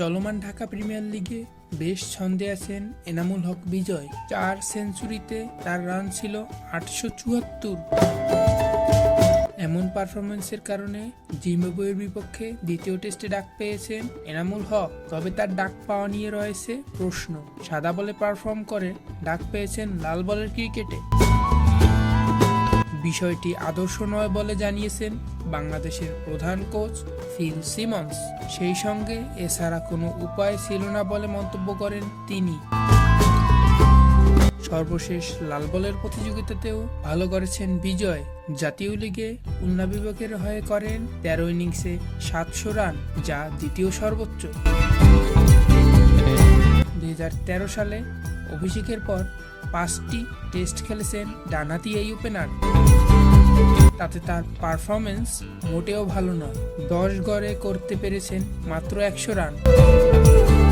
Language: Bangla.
চলমান ঢাকা প্রিমিয়ার লিগে বেশ ছন্দে আছেন এনামুল হক বিজয়। চার সেঞ্চুরিতে তার রান ছিল আটশো চুয়াত্তর। এমন পারফরমেন্সের কারণে জিম্বাবুয়ের বিপক্ষে দ্বিতীয় টেস্টে ডাক পেয়েছেন এনামুল হক, তবে তার ডাক পাওয়া নিয়ে রয়েছে প্রশ্ন। সাদা বলে পারফর্ম করে ডাক পেয়েছেন লাল বলের ক্রিকেটে। বিষয়টি আদর্শ নয় বলে জানিয়েছেন বাংলাদেশের প্রধান কোচ ফিল সিমন্স। সেই সঙ্গে এছাড়া কোনো উপায় ছিল না বলে মন্তব্য করেন তিনি। সর্বশেষ লাল বলের প্রতিযোগিতাতেও ভালো করেছেন বিজয়। জাতীয় লিগে খুলনা বিভাগের হয়ে করেন তেরো ইনিংসে সাতশো রান, যা দ্বিতীয় সর্বোচ্চ। দুই হাজার তেরো সালে অভিষেকের পর পাঁচটি টেস্ট খেলেছেন ডানাতি এই ওপেনার। তাতে তার পারফরমেন্স মোটেও ভালো নয়। দশ গড়ে করতে পেরেছেন মাত্র একশো রান।